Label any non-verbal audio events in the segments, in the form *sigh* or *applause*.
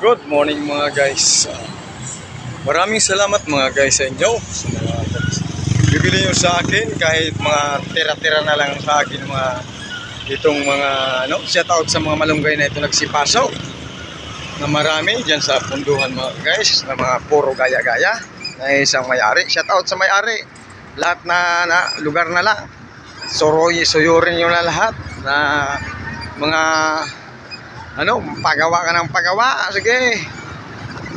Good morning mga guys. Maraming salamat mga guys sa inyo. Bibili nyo sa akin kahit mga tira-tira na lang sa akin mga itong mga ano, shout out sa mga malunggay na ito nagsipaso na marami dyan sa punduhan mga guys na mga puro gaya-gaya na isang may-ari. Shout out sa may-ari. Lahat na, na lugar na lang. Soroy, suyurin nyo na lahat na mga ano, pagawa ka ng pagawa. Sige.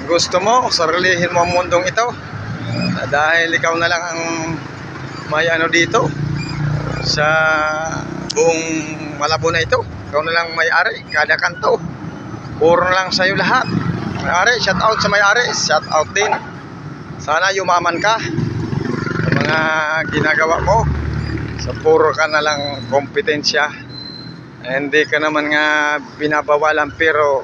Gusto mo, sarilihin mo ang mundong ito. Ah, Dahil ikaw na lang ang may ano dito sa buong Malabo na ito. Ikaw na lang may-ari, kada kanto. Puro na lang sa'yo lahat. May-ari, shout out sa may-ari. Shout out din. Sana yumaman ka sa mga ginagawa mo. Sa puro ka na lang kompetensya. Hindi ka naman nga binabawalan pero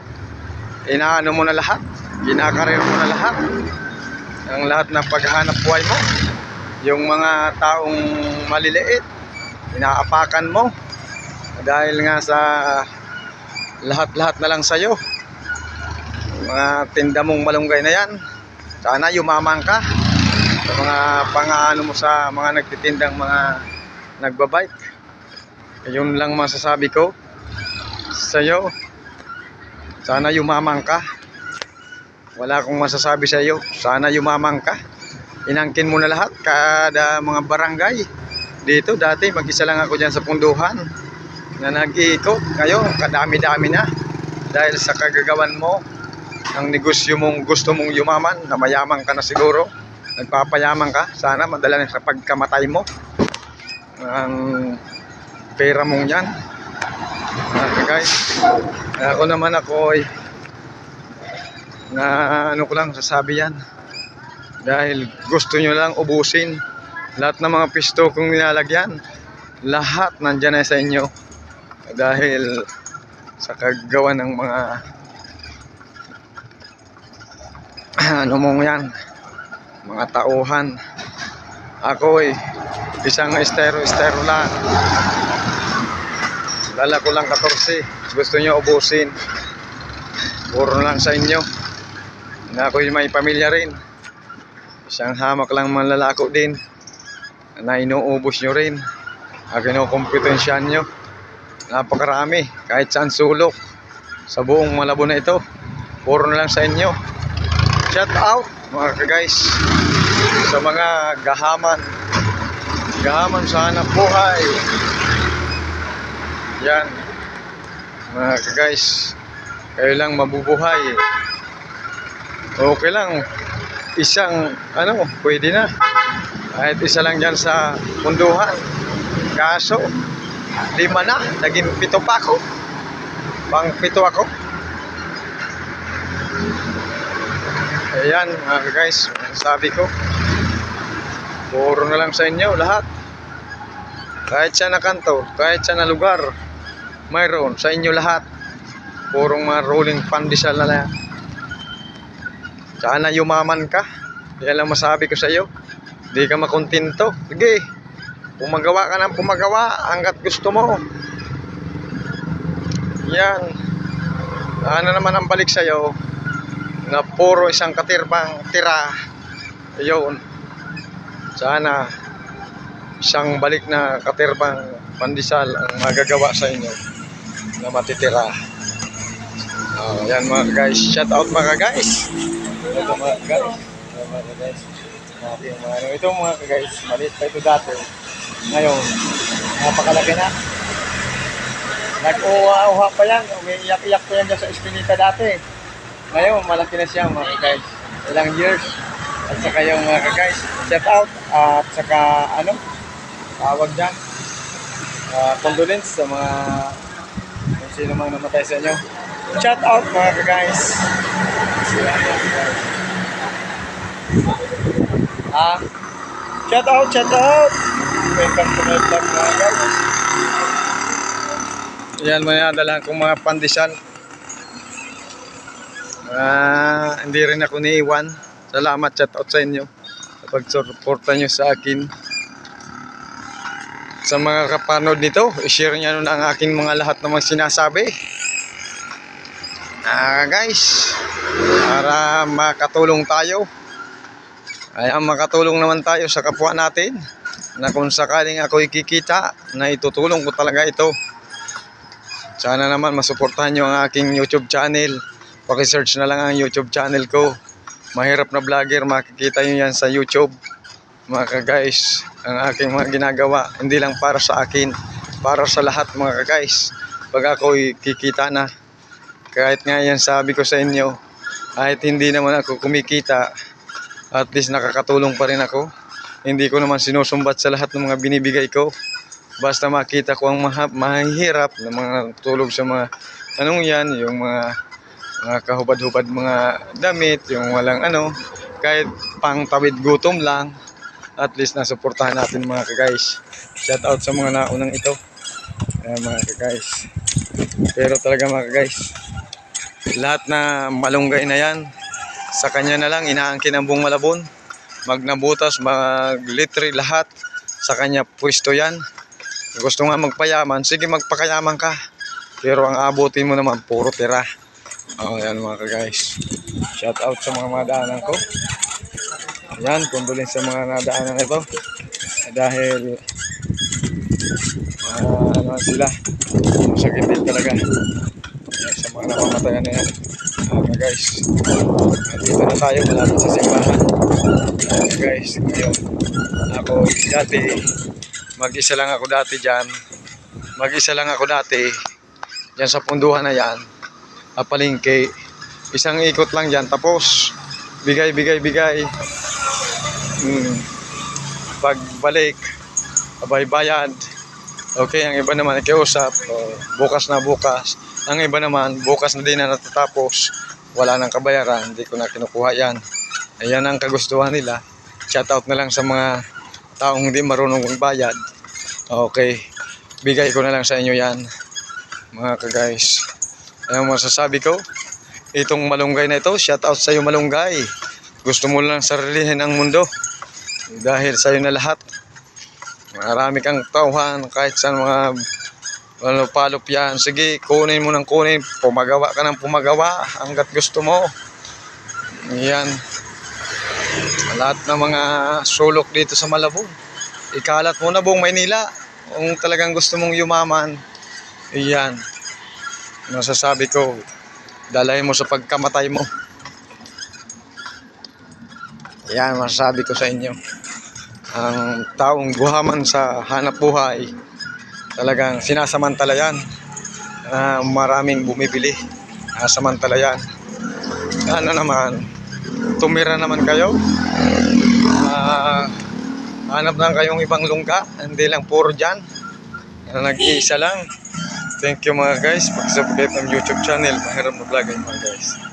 inaano mo na lahat. Kinakarir mo na lahat. Ang lahat ng paghahanap buhay mo. Yung mga taong maliliit, inaapakan mo. Dahil nga sa lahat-lahat na lang sa'yo. Mga tinda mong malunggay na yan. Sana yumaman ka sa mga pangaano mo sa mga nagtitindang mga nagbabike. Yun lang masasabi ko sa'yo. Sana yumaman ka. Wala akong masasabi sa iyo. Sana yumaman ka. Inangkin mo na lahat kada mga barangay. Dito dati mag-isa lang ako diyan sa punduhan na nag-iikot. Ngayon kadami-dami na dahil sa kagagawan mo ang negosyo mong gusto mong yumaman na mayaman ka na siguro. Nagpapayaman ka. Sana madala na sa pagkamatay mo. Ang pera mong yan. Okay guys. Ako naman ako ay na ano ko lang sasabi yan. Dahil gusto nyo lang ubusin. Lahat ng mga pisto kong nilalagyan. Lahat nandyan na sa inyo. Dahil sa kagawa ng mga *clears throat* ano mong yan mga tauhan ako eh isang estero-estero lang dala ko lang 14 gusto nyo ubusin. Puro lang sa inyo. Na ako'y may pamilya rin. Isang hamak lang manlalako din. Na inuubos nyo rin. Ang kinukompetensyan nyo. Napakarami. Kahit saan sulok. Sa buong malabo na ito. Puro na lang sa inyo. Shout out mga guys sa mga gahaman. Gahaman sa hanap buhay yan. Mga guys kayo lang mabubuhay. Okay lang. Isang ano pwede na. Kahit isa lang dyan sa punduhan kaso lima na. Naging pito pa ako. Pang pito ako. Ayan mga guys, sabi ko. Puro na lang sa inyo lahat. Kahit sa na kanto, kahit sa na lugar, mayroon sa inyo lahat. Purong mga rolling pandesal na lang. Sana yumaman ka. Yan lang masabi ko sa iyo. Hindi ka makontento. Sige, pumagawa ka ng pumagawa hanggat gusto mo. Yan. Ano naman ang balik sa iyo? na puro isang katirbang tira yun sana isang balik na katirbang pandesal ang magagawa sa inyo na matitira oh, yan mga guys shout out mga guys ito mga guys ito mga guys ano ito mga guys maliit pa ito dati ngayon napakalaki na nag-uha-uha pa yan umiiyak-iyak pa yan sa espinita dati ngayon, malaki na siya mga guys. Ilang years. At saka yung mga guys, shout out. at saka ano, tawag dyan. Uh, condolence sa mga sino mang namatay sa inyo. Shout out mga guys. Ah, shout out, shout out. Welcome to my vlog mga guys. Yan mga dalahan kong mga pandesal. Ah, hindi rin ako niiwan. Salamat chat out sa inyo sa pagsuporta nyo sa akin. Sa mga kapanood nito, i-share nyo na ang aking mga lahat ng mga sinasabi. Ah, guys, para makatulong tayo. Ay, makatulong naman tayo sa kapwa natin na kung sakaling ako ikikita na itutulong ko talaga ito. Sana naman masuportahan nyo ang aking YouTube channel. Paki-search na lang ang YouTube channel ko. Mahirap na vlogger, makikita nyo yan sa YouTube. Mga guys, ang aking mga ginagawa, hindi lang para sa akin, para sa lahat mga guys. Pag ako kikita na, kahit nga yan sabi ko sa inyo, kahit hindi naman ako kumikita, at least nakakatulong pa rin ako. Hindi ko naman sinusumbat sa lahat ng mga binibigay ko. Basta makita ko ang maha- mahihirap na mga tulog sa mga anong yan, yung mga mga kahubad-hubad mga damit, yung walang ano, kahit pang tawid gutom lang, at least nasuportahan natin mga ka-guys. Shout out sa mga naunang ito. Ayan, mga ka-guys. Pero talaga mga ka-guys, lahat na malunggay na yan, sa kanya na lang inaangkin ang buong malabon. Magnabutas, maglitre lahat. Sa kanya pwesto yan. Gusto nga magpayaman, sige magpakayaman ka. Pero ang abutin mo naman, puro tira. Oh, yan mga ka-guys. Shout out sa mga madaanan ko. Yan, condolence sa mga nadaanan ito. Dahil ah, ano sila, masakit din talaga. Yan, sa mga namamatayan na yan. Okay guys, nandito na tayo malapit sa simbahan. Okay guys, ngayon ako dati, mag-isa lang ako dati dyan. Mag-isa lang ako dati dyan sa punduhan na yan. Ah, palengke. Isang ikot lang dyan. Tapos, bigay, bigay, bigay. Hmm. Pagbalik, abay bayad. Okay, ang iba naman nakiusap. Oh, bukas na bukas. Ang iba naman, bukas na din na natatapos. Wala nang kabayaran. Hindi ko na kinukuha yan. Ayan ang kagustuhan nila. Shoutout na lang sa mga taong hindi marunong magbayad. Okay. Bigay ko na lang sa inyo yan. Mga ka-guys. Ano masasabi ko? Itong malunggay na ito, shoutout sa iyo malunggay. Gusto mo lang sarilihin ang mundo. Dahil sa iyo na lahat. Marami kang tauhan kahit sa mga ano, palop yan. Sige, kunin mo ng kunin. Pumagawa ka ng pumagawa hanggat gusto mo. Yan. Lahat ng mga sulok dito sa Malabon. Ikalat mo na buong Maynila. Kung talagang gusto mong yumaman, yan. Masasabi ko, dalahin mo sa pagkamatay mo. Yan, masasabi ko sa inyo. Ang taong guhaman sa hanap buhay, talagang sinasamantala yan. Ah, maraming bumibili. Nasamantala yan. Ano naman, tumira naman kayo. Ah, hanap lang kayong ibang lungga. Hindi lang puro dyan. Na nag-iisa lang. Thank you mga guys. Pag-subscribe ng YouTube channel. Mahirap na vlog mga guys.